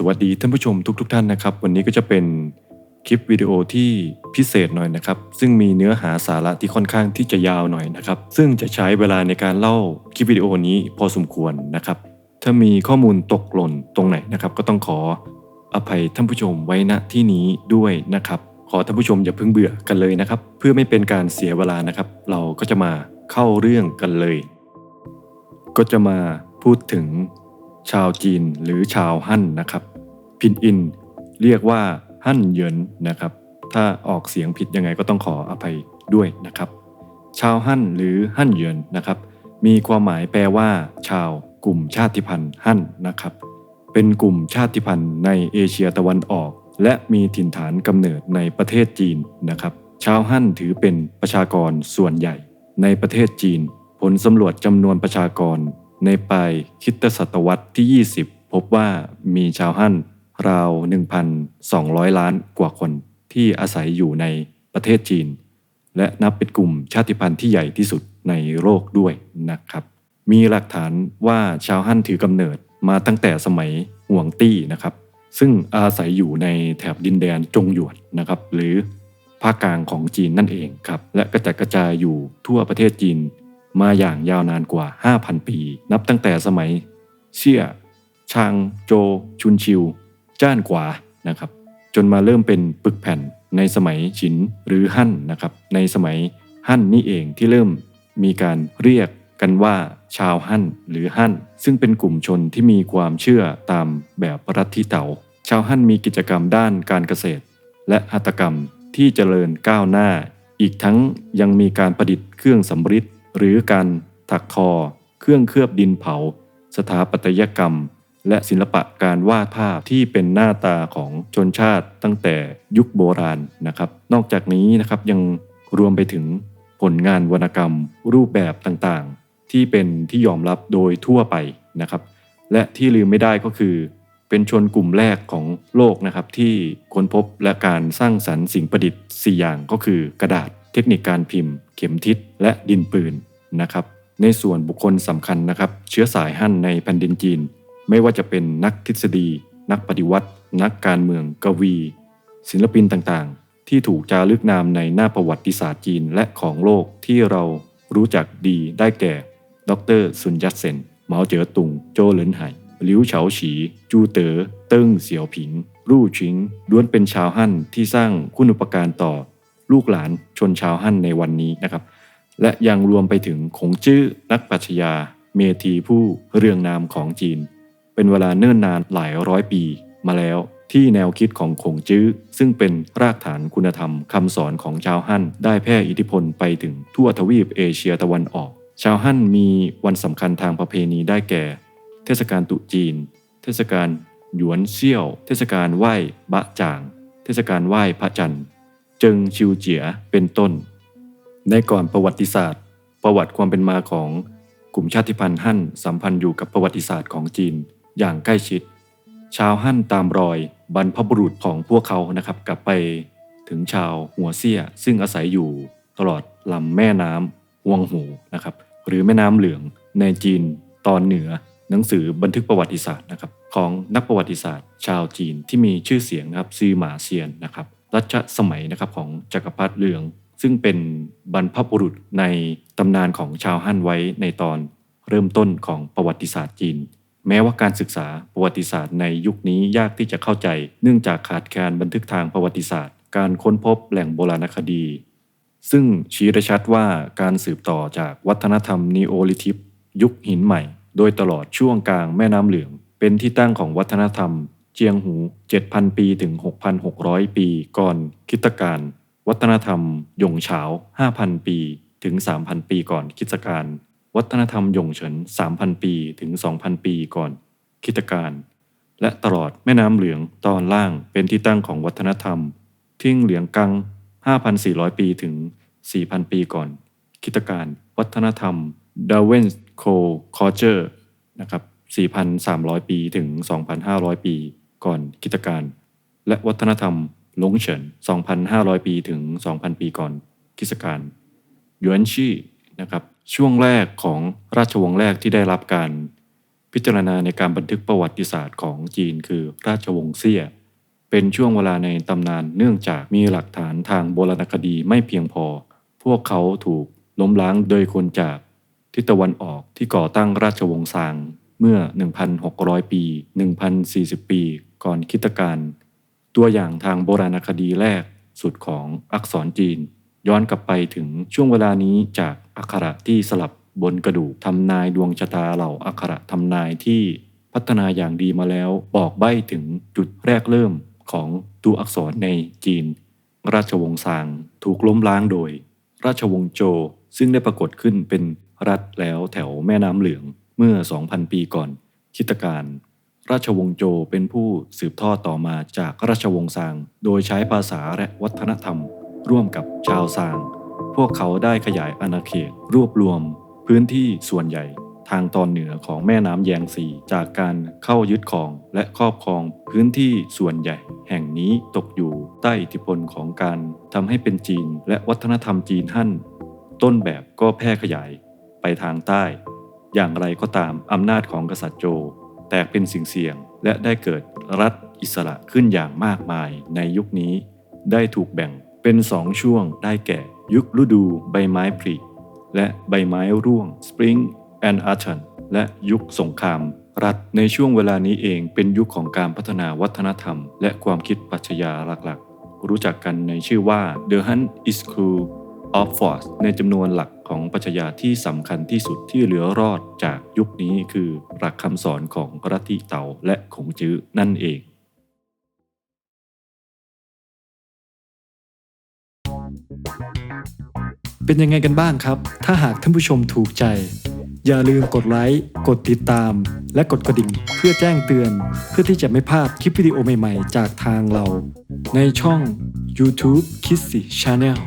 สวัสดีท่านผู้ชมทุกๆทท่านนะครับ วันนี้ก็จะเป็นคลิปวิดีโอที่พิเศษหน่อยนะครับ ซึ่งมีเนื้อหาสาระที่ค่อนข้างที่จะยาวหน่อยนะครับ ซึ่งจะใช้เวลาในการเล่าคลิปวิดีโอนี้พอสมควรนะครับ ถ้ามีข้อมูลตกหล่นตรงไหนนะครับ ก็ต้องขออภัยท่านผู้ชมไว้ณที่นี้ด้วยนะครับ ขอท่านผู้ชมอย่าเพิ่งเบื่อกันเลยนะครับ เพื่อไม่เป็นการเสียเวลานะครับ เราก็จะมาเข้าเรื่องกันเลย ก็จะมาพูดถึง ชาวจีนหรือชาวฮั่นนะครับ พินอินเรียกว่าฮั่นเยินนะครับ ถ้าออกเสียงผิดยังไงก็ต้องขออภัยด้วยนะครับ ชาวฮั่นหรือฮั่นเยินนะครับ มีความหมายแปลว่า ชาวกลุ่มชาติพันธุ์ฮั่นนะครับ เป็นกลุ่มชาติพันธุ์ในเอเชียตะวันออก และมีถิ่นฐานกำเนิดในประเทศจีนนะครับ ชาวฮั่นถือเป็นประชากรส่วนใหญ่ ในประเทศจีน ผลสำรวจจำนวนประชากร ในปลายคริสตศตวรรษที่ 20 พบว่ามีชาวฮั่นราว 1,200 ล้านกว่าคนที่อาศัยอยู่ในประเทศจีน และนับเป็นกลุ่มชาติพันธุ์ที่ใหญ่ที่สุดในโลกด้วยนะครับ มีหลักฐานว่าชาวฮั่นถือกำเนิดมาตั้งแต่สมัยห่วงตี้นะครับ ซึ่งอาศัยอยู่ในแถบดินแดนจงหยวนนะครับ หรือภาคกลางของจีนนั่นเองครับ และกระจัดกระจายอยู่ทั่วประเทศจีน มาอย่างยาวนานกว่า 5,000 ปี นับตั้งแต่สมัย เชี่ยชางโจ ชุนชิว จ้านกว่านะครับ จนมาเริ่มเป็นปึกแผ่นในสมัยฉินหรือฮั่นนะครับ ในสมัยฮั่นนี่เองที่เริ่มมีการเรียกกันว่าชาวฮั่นหรือฮั่น ซึ่งเป็นกลุ่มชนที่มีความเชื่อตามแบบรัฐทิเต๋าชาวฮั่นมีกิจกรรมด้านการเกษตร และหัตถกรรมที่เจริญก้าวหน้า อีกทั้งยังมีการประดิษฐ์เครื่องสำริด หรือการถักทอ เครื่องเคลือบดินเผา สถาปัตยกรรม และศิลปะการวาดภาพที่เป็นหน้าตาของชนชาติตั้งแต่ยุคโบราณนะครับ นอกจากนี้นะครับยังรวมไปถึงผลงานวรรณกรรมรูปแบบต่างๆ ที่เป็นที่ยอมรับโดยทั่วไปนะครับ และที่ลืมไม่ได้ก็คือ เป็นชนกลุ่มแรกของโลกนะครับที่ค้นพบและการสร้างสรรค์สิ่งประดิษฐ์ 4 อย่างก็คือกระดาษ เทคนิคการพิมพ์ เข็มทิศและดินปืนนะครับ ในส่วนบุคคลสำคัญนะครับ เชื้อสายฮั่นในแผ่นดินจีน ไม่ว่าจะเป็นนักทฤษฎี นักปฏิวัติ นักการเมืองกวี ศิลปินต่างๆ ที่ถูกจารึกนามในหน้าประวัติศาสตร์จีนและของโลกที่เรารู้จักดีได้แก่ ดรซุนยัตเซนเหมาเจ๋อตุง โจเหลินไห่หลิวเฉาฉี จูเต๋อเติ้งเสี่ยวผิง รู่ชิงล้วนเป็นชาวฮั่นที่สร้างคุณุปการต่อ ลูกหลานชนชาวฮั่นในวันนี้นะครับ และยังรวมไปถึงคงจื้อนักปรัชญาเมธีผู้เรืองนามของจีน เป็นเวลาเนิ่นนานหลายร้อยปีมาแล้วที่แนวคิดของคงจื้อ ซึ่งเป็นรากฐานคุณธรรมคำสอนของชาวฮั่นได้แพร่อิทธิพลไปถึงทั่วทวีปเอเชียตะวันออก ชาวฮั่นมีวันสำคัญทางประเพณีได้แก่ เทศกาลตุจีน เทศกาลหยวนเซี่ยว เทศกาลไหว้บะจาง เทศกาลไหว้พระจันทร์ เจิงชิวเจียเป็นต้น ในก่อนประวัติศาสตร์ ประวัติความเป็นมาของกลุ่มชาติพันธุ์ฮั่นสัมพันธ์อยู่กับประวัติศาสตร์ของจีนอย่างใกล้ชิด ชาวฮั่นตามรอยบรรพบุรุษของพวกเขานะครับกลับไปถึงชาวหัวเซี่ยซึ่งอาศัยอยู่ตลอดลำแม่น้ำฮวงหูนะครับหรือแม่น้ำเหลืองในจีนตอนเหนือหนังสือบันทึกประวัติศาสตร์นะครับของนักประวัติศาสตร์ ชาวจีนที่มีชื่อเสียงนะครับซีหมาเซียนนะครับ รัชสมัยนะครับของจักรพรรดิเหลือง ซึ่งเป็นบรรพบุรุษในตำนานของชาวฮั่นไว้ในตอนเริ่มต้นของประวัติศาสตร์จีน แม้ว่าการศึกษาประวัติศาสตร์ในยุคนี้ยากที่จะเข้าใจ เนื่องจากขาดแคลนบันทึกทางประวัติศาสตร์ การค้นพบแหล่งโบราณคดี ซึ่งชี้ชัดว่าการสืบต่อจากวัฒนธรรมนีโอลิทิปยุคหินใหม่ โดยตลอดช่วงกลางแม่น้ำเหลือง เป็นที่ตั้งของวัฒนธรรม เจียงหู 7,000 ปีถึง 6,600 ปี ก่อนคิตกาลวัฒนธรรมยงเฉา5,000 ปีถึง 3,000 ปีก่อนคิตกาลวัฒนธรรมยงเฉิน 3,000 ปีถึง 2,000 ปีก่อนคิตกาลและตลอดแม่น้ำเหลืองตอนล่างเป็นที่ตั้งของวัฒนธรรม ทิ้งเหลียงกัง 5,400 ปีถึง 4,000 ปีก่อนคิตกาลวัฒนธรรมดาเวนโคคอเจอร์นะครับ4,300 ปีถึง 2,500 ปี ก่อนคริสตกาลและวัฒนธรรมหลงเฉิน 2,500 ปีถึง 2,000 ปีก่อนคริสตกาลหยวนชี่นะครับช่วงแรกของราชวงศ์แรกที่ได้รับการพิจารณาในการบันทึกประวัติศาสตร์ของจีนคือราชวงศ์เซี่ย เป็นช่วงเวลาในตำนานเนื่องจากมีหลักฐานทางโบราณคดีไม่เพียงพอ พวกเขาถูกล้มล้างโดยคนจากทิศตะวันออกที่ก่อตั้งราชวงศ์ซางเมื่อ 1,600 ปี 1,040 ปี ก่อนคริสตกาลตัวอย่างทางโบราณคดีแรกสุดของอักษรจีน ย้อนกลับไปถึงช่วงเวลานี้จากอักขระที่สลับบนกระดูกทำนายดวงชะตาเหล่าอักขระทำนายที่พัฒนาอย่างดีมาแล้วบอกใบ้ถึงจุดแรกเริ่มของตัวอักษรในจีน ราชวงศ์ซางถูกล้มล้างโดย ราชวงศ์โจวซึ่งได้ปรากฏขึ้นเป็นรัฐแล้วแถวแม่น้ำเหลืองเมื่อ 2,000 ปีก่อนคิตกาล ราชวงศ์โจเป็นผู้สืบทอดต่อมาจากราชวงศ์ซาง โดยใช้ภาษาและวัฒนธรรม ร่วมกับชาวซาง พวกเขาได้ขยายอาณาเขต รวบรวม พื้นที่ส่วนใหญ่ ทางตอนเหนือของแม่น้ำแยงซีจากการเข้ายึดครองและครอบครองพื้นที่ส่วนใหญ่ แห่งนี้ตกอยู่ใต้อิทธิพลของการทำให้เป็นจีน และวัฒนธรรมจีนฮั่น ต้นแบบก็แพร่ขยายไปทางใต้ อย่างไรก็ตามอำนาจของกษัตริย์โจ แตกเป็นสิ่งเสี่ยง และได้เกิดรัฐอิสระขึ้นอย่างมากมายในยุคนี้ ได้ถูกแบ่งเป็นสองช่วงได้แก่ ยุคฤดูใบไม้ผลิและใบไม้ร่วง Spring and Autumn และยุคสงคราม รัฐในช่วงเวลานี้เองเป็นยุคของการพัฒนาวัฒนธรรม และความคิดปรัชญาหลักๆ รู้จักกันในชื่อว่า The Hunt is School of Force ในจำนวนหลักของปรัชญาที่สำคัญที่สุดที่เหลือรอดจากยุคนี้คือหลักคำสอนของรัติเตาและขงจื้อนั่นเองเป็นยังไงกันบ้างครับ ถ้าหากท่านผู้ชมถูกใจ อย่าลืมกดไลค์ กดติดตาม และกดกระดิ่ง เพื่อแจ้งเตือน เพื่อที่จะไม่พลาดคลิปวิดีโอใหม่ๆ จากทางเรา ในช่อง YouTube Kissy Channel